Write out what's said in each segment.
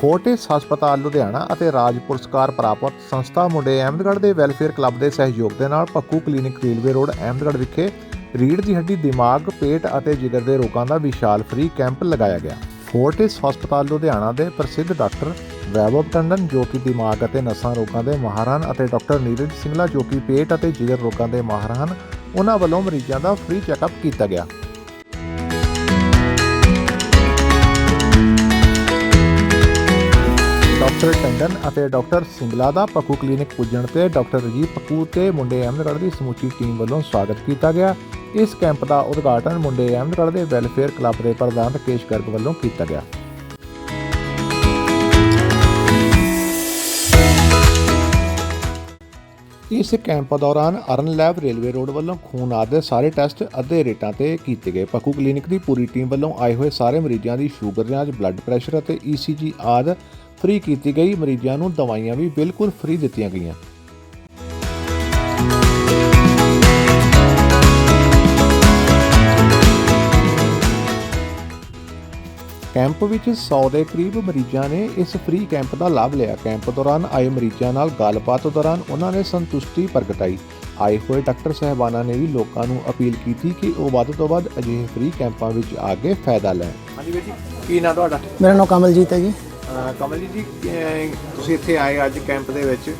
Fortis ਹਸਪਤਾਲ ਲੁਧਿਆਣਾ ਅਤੇ ਰਾਜ ਪੁਰਸਕਾਰ ਪ੍ਰਾਪਤ ਸੰਸਥਾ ਮੁੰਡੇ ਅਹਿਮਦਗੜ੍ਹ ਦੇ ਵੈਲਫੇਅਰ ਕਲੱਬ ਦੇ ਸਹਿਯੋਗ ਦੇ ਨਾਲ Pakku clinic railway road, Ahmedgarh ਵਿਖੇ ਰੀੜ੍ਹ ਦੀ ਹੱਡੀ, ਦਿਮਾਗ, ਪੇਟ ਅਤੇ ਜਿਗਰ ਦੇ ਰੋਗਾਂ ਦਾ ਵਿਸ਼ਾਲ ਫ੍ਰੀ ਕੈਂਪ ਲਗਾਇਆ ਗਿਆ। ਫੋਰਟਿਸ ਹਸਪਤਾਲ ਲੁਧਿਆਣਾ ਦੇ ਪ੍ਰਸਿੱਧ ਡਾਕਟਰ ਵੈਭਵ ਟੰਡਨ, ਜੋ ਕਿ ਦਿਮਾਗ ਅਤੇ ਨਸਾਂ ਰੋਗਾਂ ਦੇ ਮਾਹਰ ਹਨ ਅਤੇ ਡਾਕਟਰ ਨੀਰਜ ਸਿੰਗਲਾ, ਜੋ ਕਿ ਪੇਟ ਅਤੇ ਜਿਗਰ ਰੋਗਾਂ ਦੇ ਮਾਹਰ ਹਨ, ਉਹਨਾਂ ਵੱਲੋਂ ਮਰੀਜ਼ਾਂ ਦਾ ਫ੍ਰੀ ਚੈੱਕਅਪ ਕੀਤਾ ਗਿਆ। ਡਾਕਟਰ ਟੰਡਨ ਅਤੇ ਡਾਕਟਰ ਸਿੰਗਲਾ ਦਾ ਪੱਕੂ ਕਲੀਨਿਕ ਪੁੱਜਣ ਤੇ ਡਾਕਟਰ ਰਜੀਵ ਪੱਕੂ ਤੇ ਮੁੰਡੇ ਅਹਿਮਦਗੜ੍ਹ ਦੀ ਸਮੁੱਚੀ ਟੀਮ ਵੱਲੋਂ ਸਵਾਗਤ ਕੀਤਾ ਗਿਆ। ਇਸ ਕੈਂਪ ਦਾ ਉਦਘਾਟਨ ਮੁੰਡੇ ਅਹਿਮਦਗੜ੍ਹ ਦੇ ਵੈਲਫੇਅਰ ਕਲੱਬ ਦੇ ਪ੍ਰਧਾਨ ਰਕੇਸ਼ ਗਰਗ ਵੱਲੋਂ ਕੀਤਾ ਗਿਆ। ਇਸ ਕੈਂਪ ਦੌਰਾਨ ਅਰਨ ਲੈਬ ਰੇਲਵੇ ਰੋਡ ਵੱਲੋਂ ਖੂਨ ਆਦਿ ਦੇ ਸਾਰੇ ਟੈਸਟ ਅੱਧੇ ਰੇਟਾਂ ਤੇ ਕੀਤੇ ਗਏ। ਪੱਕੂ ਕਲੀਨਿਕ ਦੀ ਪੂਰੀ ਟੀਮ ਵੱਲੋਂ ਆਏ ਹੋਏ ਸਾਰੇ ਮਰੀਜ਼ਾਂ ਦੀ ਸ਼ੂਗਰ ਜਾਂਚ, ਬਲੱਡ ਪ੍ਰੈਸ਼ਰ ਅਤੇ ECG ਆਦਿ ਫ੍ਰੀ ਕੀਤੀ ਗਈ ਮਰੀਜ਼ਾਂ ਨੂੰ ਦਵਾਈਆਂ ਵੀ ਬਿਲਕੁਲ ਫ੍ਰੀ ਦਿੱਤੀਆਂ ਗਈਆਂ। ਕੈਂਪ ਵਿੱਚ 100 ਦੇ ਕਰੀਬ ਮਰੀਜ਼ਾਂ ਨੇ ਇਸ ਫ੍ਰੀ ਕੈਂਪ ਦਾ ਲਾਭ ਲਿਆ। ਕੈਂਪ ਦੌਰਾਨ ਆਏ ਮਰੀਜ਼ਾਂ ਨਾਲ ਗੱਲਬਾਤ ਦੌਰਾਨ ਉਹਨਾਂ ਨੇ ਸੰਤੁਸ਼ਟੀ ਪ੍ਰਗਟਾਈ। ਆਏ ਹੋਏ ਡਾਕਟਰ ਸਹਿਬਾਨਾਂ ਨੇ ਵੀ ਲੋਕਾਂ ਨੂੰ ਅਪੀਲ ਕੀਤੀ ਕਿ ਉਹ ਵੱਧ ਤੋਂ ਵੱਧ ਅਜਿਹੇ ਫ੍ਰੀ ਕੈਂਪਾਂ ਵਿੱਚ ਆ ਕੇ ਫਾਇਦਾ ਲੈਣ। ਹਾਂਜੀ ਵੀਰ ਜੀ ਕੀ ਨਾਂ ਤੁਹਾਡਾ? ਮੇਰਾ ਨਾਮ ਕਮਲਜੀਤ ਹੈ ਜੀ। ਕਮਲਜੀਤ ਜੀ ਤੁਸੀਂ ਇੱਥੇ ਆਏ ਅੱਜ ਕੈਂਪ ਦੇ ਵਿੱਚ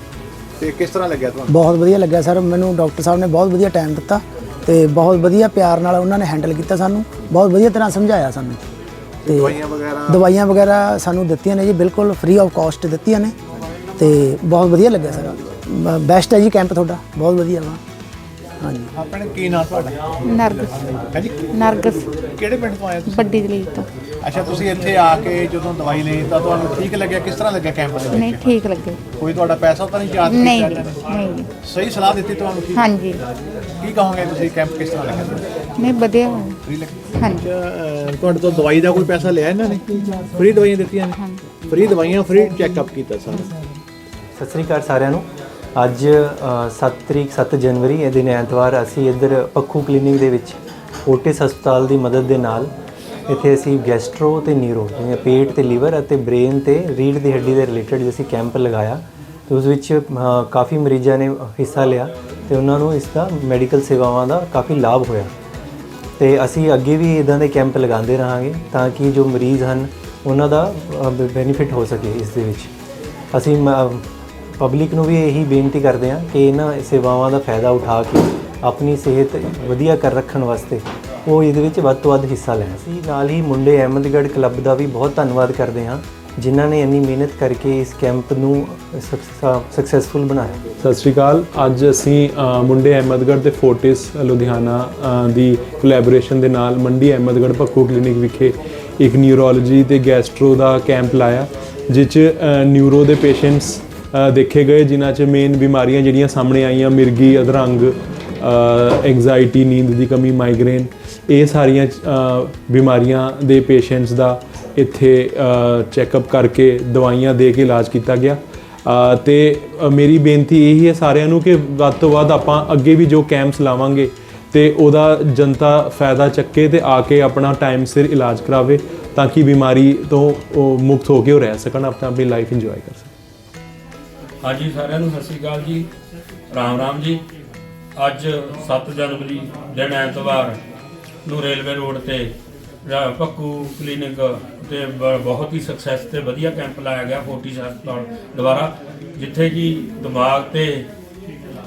ਤੇ ਕਿਸ ਤਰ੍ਹਾਂ ਲੱਗਿਆ ਤੁਹਾਨੂੰ? ਬਹੁਤ ਵਧੀਆ ਲੱਗਿਆ ਸਰ ਮੈਨੂੰ ਡਾਕਟਰ ਸਾਹਿਬ ਨੇ ਬਹੁਤ ਵਧੀਆ ਟਾਈਮ ਦਿੱਤਾ ਤੇ ਬਹੁਤ ਵਧੀਆ ਪਿਆਰ ਨਾਲ ਉਹਨਾਂ ਨੇ ਹੈਂਡਲ ਕੀਤਾ ਸਾਨੂੰ ਬਹੁਤ ਵਧੀਆ ਤਰ੍ਹਾਂ ਸਮਝਾਇਆ ਸਾਨੂੰ। ਤੇ ਦਵਾਈਆਂ ਵਗੈਰਾ? ਦਵਾਈਆਂ ਵਗੈਰਾ ਸਾਨੂੰ ਦਿੱਤੀਆਂ ਨੇ ਜੀ ਬਿਲਕੁਲ ਫ੍ਰੀ ਆਫ ਕਾਸਟ ਦਿੱਤੀਆਂ ਨੇ ਤੇ ਬਹੁਤ ਵਧੀਆ ਲੱਗਿਆ ਸਰ। ਬੈਸਟ ਹੈ ਜੀ ਕੈਂਪ ਤੁਹਾਡਾ ਬਹੁਤ ਵਧੀਆ ਵਾ। ਹਾਂਜੀ। ਆਪਣੇ ਕੀ ਨਾਂ ਤੁਹਾਡਾ? ਨਰਗਸ। ਹਾਂਜੀ। ਨਰਗਸ। ਕਿਹੜੇ ਪਿੰਡ ਤੋਂ ਆਏ ਤੁਸੀਂ? ਵੱਡੀ ਦਲੀਲ ਤੋਂ। ਅੱਛਾ ਤੁਸੀਂ ਇੱਥੇ ਆ ਕੇ ਜਦੋਂ ਦਵਾਈ ਲਈ ਤਾਂ ਤੁਹਾਨੂੰ ਠੀਕ ਲੱਗਿਆ? ਕਿਸ ਤਰ੍ਹਾਂ ਲੱਗਿਆ ਕੈਂਪ ਦੇ ਨਹੀਂ ਵਿੱਚ ਠੀਕ ਲੱਗੇ। ਕੋਈ ਤੁਹਾਡਾ ਪੈਸਾ ਤਾਂ ਨਹੀਂ ਚਾਰਜ ਨਹੀਂ ਕੀਤਾ ਜੀ? ਨਹੀਂ ਜੀ। ਸਹੀ ਸਲਾਹ ਦਿੱਤੀ ਤੁਹਾਨੂੰ ਕੀ? ਹਾਂਜੀ। ਕੀ ਕਹੋਗੇ ਤੁਸੀਂ ਕੈਂਪ ਕਿਸ ਤਰ੍ਹਾਂ ਲੱਗਿਆ? ਨਹੀਂ ਵਧੀਆ। ਹੋਇਆ। ਫ੍ਰੀ ਲੱਗਿਆ ਹਾਂਜੀ ਤੁਹਾਡੇ ਤੋਂ ਦਵਾਈ ਦਾ ਕੋਈ ਪੈਸਾ ਲਿਆ ਇਹਨਾਂ ਨੇ? ਫ੍ਰੀ ਦਵਾਈਆਂ ਦਿੱਤੀਆਂ ਨੇ? ਫ੍ਰੀ ਦਵਾਈਆਂ ਫ੍ਰੀ ਚੈੱਕਅਪ ਕੀਤਾ ਸਾਰਾ। ਸਤਿ ਸ੍ਰੀ ਅਕਾਲ ਸਾਰਿਆਂ ਨੂੰ। ਅੱਜ ਅ, 7 ਤਰੀਕ 7 ਜਨਵਰੀ ਇਹ ਦਿਨ ਐਤਵਾਰ ਅਸੀਂ ਇੱਧਰ ਪੱਖੂ ਕਲੀਨਿਕ ਦੇ ਵਿੱਚ ਓਟਿਸ ਹਸਪਤਾਲ ਦੀ ਮਦਦ ਦੇ ਨਾਲ ਇੱਥੇ ਅਸੀਂ ਗੈਸਟਰੋ ਤੇ ਨੀਰੋ ਜਿਵੇਂ ਪੇਟ ਤੇ ਲੀਵਰ ਅਤੇ ਬ੍ਰੇਨ ਤੇ ਰੀੜ੍ਹ ਦੀ ਹੱਡੀ ਦੇ ਰਿਲੇਟਡ ਅਸੀਂ ਕੈਂਪ ਲਗਾਇਆ। ਤੇ ਉਸ ਵਿੱਚ ਕਾਫੀ ਮਰੀਜ਼ਾਂ ਨੇ ਹਿੱਸਾ ਲਿਆ ਤੇ ਉਹਨਾਂ ਨੂੰ ਇਸ ਦਾ ਮੈਡੀਕਲ ਸੇਵਾਵਾਂ ਦਾ ਕਾਫੀ ਲਾਭ ਹੋਇਆ। ਤੇ ਅਸੀਂ ਅੱਗੇ ਵੀ ਇਦਾਂ ਦੇ ਕੈਂਪ ਲਗਾਉਂਦੇ ਰਹਾਂਗੇ ਤਾਂ ਕਿ ਜੋ ਮਰੀਜ਼ ਹਨ, ਉਹਨਾਂ ਦਾ ਬੈਨੀਫਿਟ ਹੋ ਸਕੇ ਇਸ ਦੇ ਵਿੱਚ। ਅਸੀਂ ਪਬਲਿਕ ਨੂੰ ਵੀ ਇਹੀ ਬੇਨਤੀ ਕਰਦੇ ਹਾਂ ਕਿ ਇਹਨਾਂ ਸੇਵਾਵਾਂ ਦਾ ਫਾਇਦਾ ਉਠਾ ਕੇ ਆਪਣੀ ਸਿਹਤ ਵਧੀਆ ਕਰ ਰੱਖਣ ਵਾਸਤੇ ਉਹ ਇਹਦੇ ਵਿੱਚ ਵੱਧ ਤੋਂ ਵੱਧ ਹਿੱਸਾ ਲੈਣ। ਅਸੀਂ ਨਾਲ ਹੀ ਮੁੰਡੇ ਅਹਿਮਦਗੜ੍ਹ ਕਲੱਬ ਦਾ ਵੀ ਬਹੁਤ ਧੰਨਵਾਦ ਕਰਦੇ ਹਾਂ, ਜਿਨ੍ਹਾਂ ਨੇ ਇੰਨੀ ਮਿਹਨਤ ਕਰਕੇ ਇਸ ਕੈਂਪ ਨੂੰ ਸਕਸੈਸਫੁਲ ਬਣਾਇਆ। ਸਤਿ ਸ਼੍ਰੀ ਅਕਾਲ। ਅੱਜ ਅਸੀਂ ਮੁੰਡੇ ਅਹਿਮਦਗੜ੍ਹ ਤੇ ਫੋਰਟਿਸ ਲੁਧਿਆਣਾ ਦੀ ਕੋਲੈਬੋਰੇਸ਼ਨ ਦੇ ਨਾਲ ਮੰਡੀ ਅਹਿਮਦਗੜ੍ਹ ਪੱਕੂ ਕਲੀਨਿਕ ਵਿਖੇ ਇੱਕ ਨਿਊਰੋਲੋਜੀ ਤੇ ਗੈਸਟਰੋ ਦਾ ਕੈਂਪ ਲਾਇਆ ਜਿਸ 'ਚ ਨਿਊਰੋ ਦੇ ਪੇਸ਼ੈਂਟਸ ਦੇਖੇ ਗਏ, ਜਿਨ੍ਹਾਂ 'ਚ ਮੇਨ ਬਿਮਾਰੀਆਂ ਜਿਹੜੀਆਂ ਸਾਹਮਣੇ ਆਈਆਂ, ਮਿਰਗੀ, ਅਧਰੰਗ ਐਂਜ਼ਾਈਟੀ ਨੀਂਦ ਦੀ ਕਮੀ ਮਾਈਗ੍ਰੇਨ ਇਹ ਸਾਰੀਆਂ ਬਿਮਾਰੀਆਂ ਦੇ ਪੇਸ਼ੈਂਟਸ ਦਾ ਇੱਥੇ ਚੈੱਕਅਪ ਕਰਕੇ ਦਵਾਈਆਂ ਦੇ ਕੇ ਇਲਾਜ ਕੀਤਾ ਗਿਆ। ਅ, ਤੇ ਮੇਰੀ ਬੇਨਤੀ ਇਹ ਹੈ ਸਾਰਿਆਂ ਨੂੰ ਕਿ ਵੱਧ ਤੋਂ ਵੱਧ ਆਪਾਂ ਅੱਗੇ ਵੀ ਜੋ ਕੈਂਪਸ ਲਾਵਾਂਗੇ ਤੇ ਉਹਦਾ ਜਨਤਾ ਫਾਇਦਾ ਚੱਕੇ ਤੇ ਆ ਕੇ ਆਪਣਾ ਟਾਈਮ ਸਿਰ ਇਲਾਜ ਕਰਾਵੇ ਤਾਂ ਕਿ ਬਿਮਾਰੀ ਤੋਂ ਉਹ ਮੁਕਤ ਹੋ ਕੇ ਉਹ ਰਹਿ ਸਕਣ ਆਪਣਾ ਆਪਣੀ ਲਾਈਫ ਇੰਜੋਏ ਕਰ ਸਕਣ। ਹਾਂਜੀ ਸਾਰਿਆਂ ਨੂੰ ਸਤਿ ਸ੍ਰੀ ਅਕਾਲ ਜੀ। ਰਾਮ ਰਾਮ ਜੀ। ਅੱਜ 7 ਜਨਵਰੀ ਦਿਨ ਐਤਵਾਰ ਨੂੰ ਰੇਲਵੇ ਰੋਡ ਤੇ ਰਾ- ਪੱਕੂ ਕਲੀਨਿਕ ਤੇ ਬ- ਬਹੁਤ ਹੀ ਸਕਸੈਸ ਤੇ ਵਧੀਆ ਕੈਂਪ ਲਾਇਆ ਗਿਆ ਫੋਰਟਿਸ ਹਸਪਤਾਲ ਦੁਆਰਾ ਜਿੱਥੇ ਕਿ ਦਿਮਾਗ ਤੇ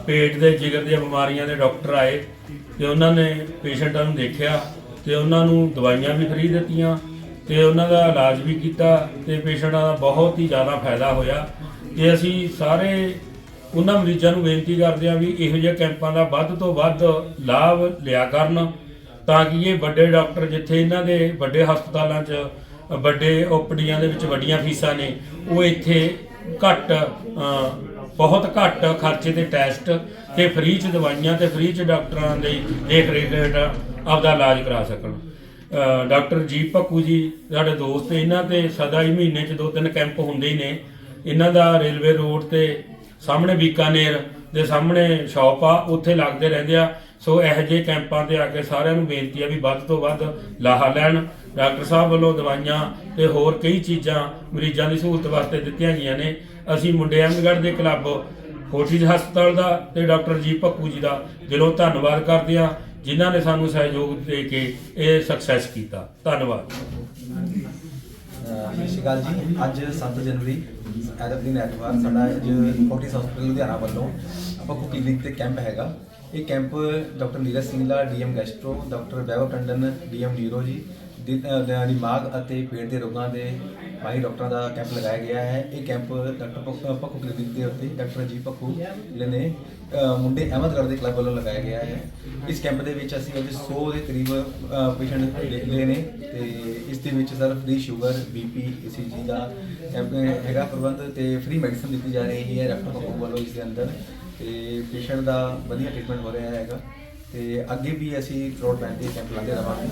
ਪੇਟ ਦੇ ਜਿਗਰ ਦੀਆਂ ਬਿਮਾਰੀਆਂ ਦੇ ਡਾਕਟਰ ਆਏ ਤੇ ਉਹਨਾਂ ਨੇ ਪੇਸ਼ੈਂਟਾਂ ਨੂੰ ਦੇਖਿਆ ਤੇ ਉਹਨਾਂ ਨੂੰ ਦਵਾਈਆਂ ਵੀ ਫ੍ਰੀ ਦਿੱਤੀਆਂ ਤੇ ਉਹਨਾਂ ਦਾ ਇਲਾਜ ਵੀ ਕੀਤਾ ਤੇ ਪੇਸ਼ੈਂਟਾਂ ਦਾ ਬਹੁਤ ਹੀ ਜ਼ਿਆਦਾ ਫਾਇਦਾ ਹੋਇਆ। ਤੇ ਅਸੀਂ ਸਾਰੇ ਉਹਨਾਂ ਮਰੀਜ਼ਾਂ ਨੂੰ ਬੇਨਤੀ ਕਰਦੇ ਹਾਂ ਵੀ ਇਹੋ ਜਿਹੇ ਕੈਂਪਾਂ ਦਾ ਵੱਧ ਤੋਂ ਵੱਧ ਲਾਭ ਲਿਆ ਕਰਨ। ਤਾਂ ਕਿ ਇਹ ਵੱਡੇ ਡਾਕਟਰ ਜਿੱਥੇ ਇਹਨਾਂ ਦੇ ਵੱਡੇ ਹਸਪਤਾਲਾਂ 'ਚ, ਵੱਡੇ ਓਪੀਡੀਆਂ ਦੇ ਵਿੱਚ ਵੱਡੀਆਂ ਫੀਸਾਂ ਨੇ, ਉਹ ਇੱਥੇ ਘੱਟ ਬਹੁਤ ਘੱਟ ਖਰਚੇ ਤੇ ਟੈਸਟ ਤੇ ਫ੍ਰੀ ਚ ਦਵਾਈਆਂ ਤੇ ਫ੍ਰੀ ਚ ਡਾਕਟਰਾਂ ਦੀ ਦੇਖ ਰੇਖ ਆਪਦਾ ਇਲਾਜ ਕਰਾ ਸਕਣ। ਡਾਕਟਰ ਜੀਪ ਭੱਕੂ ਜੀ, ਸਾਡੇ ਦੋਸਤ, ਇਹਨਾਂ ਤੇ ਸਦਾ ਹੀ ਮਹੀਨੇ ਚ ਦੋ ਤਿੰਨ ਕੈਂਪ ਹੁੰਦੇ ਹੀ ਨੇ। ਇਹਨਾਂ ਦਾ ਰੇਲਵੇ ਰੋਡ ਤੇ ਸਾਹਮਣੇ ਬੀਕਾਨੇਰ ਦੇ ਸਾਹਮਣੇ ਸ਼ਾਪ ਆ, ਉੱਥੇ ਲੱਗਦੇ ਰਹਿੰਦੇ ਆ। ਸੋ ਇਹੋ ਜਿਹੇ ਕੈਂਪਾਂ ਤੇ ਆ ਕੇ ਸਾਰਿਆਂ ਨੂੰ ਬੇਨਤੀ ਹੈ ਵੀ ਵੱਧ ਤੋਂ ਵੱਧ ਲਾਹਾ ਲੈਣ। ਡਾਕਟਰ ਸਾਹਿਬ ਵੱਲੋਂ ਦਵਾਈਆਂ ਤੇ ਹੋਰ ਕਈ ਚੀਜ਼ਾਂ ਮਰੀਜ਼ਾਂ ਦੀ ਸਹੂਲਤ ਵਾਸਤੇ ਦਿੱਤੀਆਂ ਗਈਆਂ ਨੇ। ਅਸੀਂ ਮੁੰਡੇ ਅਹਿਮਦਗੜ੍ਹ ਦੇ ਕਲੱਬ ਫੋਰਟਿਸ ਹਸਪਤਾਲ ਦਾ ਤੇ ਡਾਕਟਰ ਜੀ ਭੱਕੂ ਜੀ ਦਾ ਦਿਲੋਂ ਧੰਨਵਾਦ ਕਰਦੇ ਹਾਂ, ਜਿਨ੍ਹਾਂ ਨੇ ਸਾਨੂੰ ਸਹਿਯੋਗ ਦੇ ਕੇ ਇਹ ਸਕਸੈਸ ਕੀਤਾ। ਧੰਨਵਾਦ। ਸਤਿ ਸ਼੍ਰੀ ਅਕਾਲ ਜੀ। ਅੱਜ 7 ਜਨਵਰੀ ਐਤਵਾਰ ਦਿਨ ਸਾਡਾ ਅੱਜ ਫੋਰਟਿਸ ਹਸਪੀਟਲ ਲੁਧਿਆਣਾ ਵੱਲੋਂ। ਆਪਾਂ ਕਲੀਨਿਕ ਤੇ ਕੈਂਪ ਹੈਗਾ। ਇਹ camp doctor Neeraj Singhla DM gastro doctor Vaibhav Tandon DM neuro ਜੀ, ਦਿ- ਦਿਮਾਗ ਅਤੇ ਪੇਟ ਦੇ ਰੋਗਾਂ ਦੇ ਮਾਹਿਰ ਡਾਕਟਰਾਂ ਦਾ ਕੈਂਪ ਲਗਾਇਆ ਗਿਆ ਹੈ। ਇਹ ਕੈਂਪ ਡਾਕਟਰ ਭੱਖੂ ਕਲੀਨਿਕ ਦੇ ਉੱਤੇ ਡਾਕਟਰ ਜੀ ਭੱਖੂ ਜਿਹੜੇ ਨੇ ਮੁੰਡੇ ਅਹਿਮਦਗੜ੍ਹ ਦੇ ਕਲੱਬ ਵੱਲੋਂ ਲਗਾਇਆ ਗਿਆ ਹੈ। ਇਸ ਕੈਂਪ ਦੇ ਵਿੱਚ ਅਸੀਂ ਅੱਜ 100 ਦੇ ਕਰੀਬ ਪੇਸ਼ੈਂਟ ਲਏ ਨੇ ਤੇ ਇਸ ਦੇ ਵਿੱਚ sir free sugar BP ECG ਦਾ ਕੈਂਪ ਹੈਗਾ ਪ੍ਰਬੰਧ ਤੇ ਫ੍ਰੀ ਮੈਡੀਸਨ ਦਿੱਤੀ ਜਾ ਰਹੀ ਹੈ। ਡਾਕਟਰ ਭੱਖੂ ਵੱਲੋਂ ਇਸ ਦੇ ਅੰਦਰ ਤੇ ਪੇਸ਼ੈਂਟ ਦਾ ਵਧੀਆ ਟ੍ਰੀਟਮੈਂਟ ਹੋ ਰਿਹਾ ਹੈਗਾ। ਤੇ ਅੱਗੇ ਵੀ ਅਸੀਂ ਰੋਡ ਬੈਂਕ ਤੇ ਕੈਂਪ ਲਾਉਂਦੇ ਰਹਾਂਗੇ।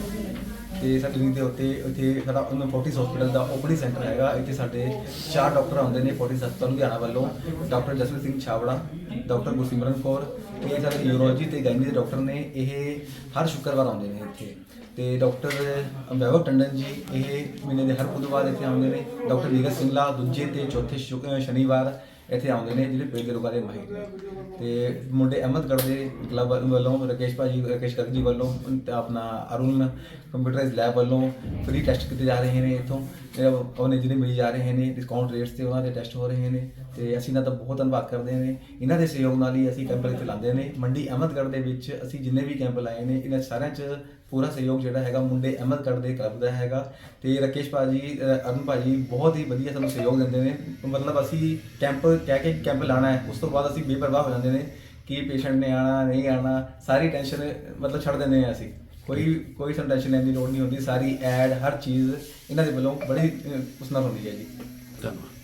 ਤੇ ਸਾਡੇ ਕਲੀਨਿਕ ਦੇ ਉੱਤੇ ਇੱਥੇ ਸਾਡਾ ਉਹਨਾਂ ਫੋਰਟਿਸ ਹਸਪੀਟਲ ਦਾ ਓਪਨਿੰਗ ਸੈਂਟਰ ਹੈਗਾ। ਇੱਥੇ ਸਾਡੇ ਚਾਰ ਡਾਕਟਰ ਆਉਂਦੇ ਨੇ ਫੋਰਟਿਸ ਹਸਪਤਾਲ ਲੁਧਿਆਣਾ ਵੱਲੋਂ। ਡਾਕਟਰ ਜਸਵੀਰ ਸਿੰਘ ਛਾਵੜਾ ਡਾਕਟਰ ਗੁਰਸਿਮਰਨ ਕੌਰ, ਇਹ ਸਾਡੇ ਯੂਰੋਲੋਜੀ ਤੇ ਗਾਇਨੀ ਦੇ ਡਾਕਟਰ ਨੇ। ਇਹ ਹਰ ਸ਼ੁੱਕਰਵਾਰ ਆਉਂਦੇ ਨੇ ਇੱਥੇ। ਤੇ ਡਾਕਟਰ ਵੈਭਵ ਟੰਡਨ ਜੀ, ਇਹ ਮਹੀਨੇ ਦੇ ਹਰ ਬੁੱਧਵਾਰ ਇੱਥੇ ਆਉਂਦੇ ਨੇ। ਡਾਕਟਰ ਨੀਰਜ ਸਿੰਘਲਾ ਦੂਜੇ ਤੇ ਚੌਥੇ ਸ਼ੁਕ- ਸ਼ਨੀਵਾਰ। ਇੱਥੇ ਆਉਂਦੇ ਨੇ ਜਿਹੜੇ ਪੇਟ ਦੇ ਰੋਗਾਂ ਦੇ ਮਾਹਿਰ ਨੇ। ਤੇ ਮੁੰਡੇ ਅਹਿਮਦਗੜ੍ਹ ਦੇ ਕਲੱਬ ਵੱਲੋਂ ਰਕੇਸ਼ ਭਾਜੀ, ਰਕੇਸ਼ ਕਰਕ ਜੀ ਵੱਲੋਂ ਆਪਣਾ ਅਰੁਣ ਕੰਪਿਊਟਰਾਈਜ਼ ਲੈਬ ਵੱਲੋਂ ਫ੍ਰੀ ਟੈਸਟ ਕੀਤੇ ਜਾ ਰਹੇ ਨੇ ਇੱਥੋਂ। ਉਹਨੇ ਜਿਹੜੇ ਮਿਲ ਜਾ ਰਹੇ ਨੇ ਡਿਸਕਾਊਂਟ ਰੇਟਸ ਤੇ ਉਹਨਾਂ ਦੇ ਟੈਸਟ ਹੋ ਰਹੇ ਨੇ। ਤੇ ਅਸੀਂ ਇਹਨਾਂ ਦਾ ਬਹੁਤ ਧੰਨਵਾਦ ਕਰਦੇ ਨੇ। ਇਹਨਾਂ ਦੇ ਸਹਿਯੋਗ ਨਾਲ ਹੀ ਅਸੀਂ ਕੈਂਪ ਇੱਥੇ ਲਾਉਂਦੇ ਨੇ। ਮੰਡੀ ਅਹਿਮਦਗੜ੍ਹ ਦੇ ਵਿੱਚ ਅਸੀਂ ਜਿੰਨੇ ਵੀ ਕੈਂਪ ਲਾਏ ਨੇ, ਇਹਨਾਂ ਸਾਰਿਆਂ 'ਚ ਪੂਰਾ ਸਹਿਯੋਗ ਜਿਹੜਾ ਹੈਗਾ ਮੁੰਡੇ ਅਹਿਮਦਗੜ੍ਹ ਦੇ ਕਲੱਬ ਦਾ ਹੈਗਾ ਤੇ ਰਕੇਸ਼ ਭਾਜੀ ਅ, ਅਰੁਣ ਭਾਜੀ ਬਹੁਤ ਹੀ ਵਧੀਆ ਸਾਨੂੰ ਸਹਿਯੋਗ ਦਿੰਦੇ ਨੇ। ਮਤਲਬ ਅਸੀਂ ਕੈਂਪ ਕਹਿ ਕੇ ਕੈਂਪ ਲਾਣਾ ਹੈ ਉਸ ਤੋਂ ਬਾਅਦ ਅਸੀਂ ਬੇਪਰਵਾਹ ਹੋ ਜਾਂਦੇ ਨੇ ਕਿ ਪੇਸ਼ੈਂਟ ਨੇ ਆਣਾ ਨਹੀਂ ਆਣਾ ਸਾਰੀ ਟੈਨਸ਼ਨ ਮਤਲਬ ਛੱਡ ਦਿੰਦੇ ਹਾਂ ਅਸੀਂ। ਕੋਈ ਕੋਈ ਸਾਨੂੰ ਟੈਨਸ਼ਨ ਲੈਣ ਦੀ ਲੋੜ ਨਹੀਂ ਹੁੰਦੀ ਸਾਰੀ ਐਡ ਹਰ ਚੀਜ਼ ਇਹਨਾਂ ਦੇ ਵੱਲੋਂ ਬੜੀ ਉਸ ਨਾਲ ਹੁੰਦੀ ਹੈ ਜੀ। ਧੰਨਵਾਦ।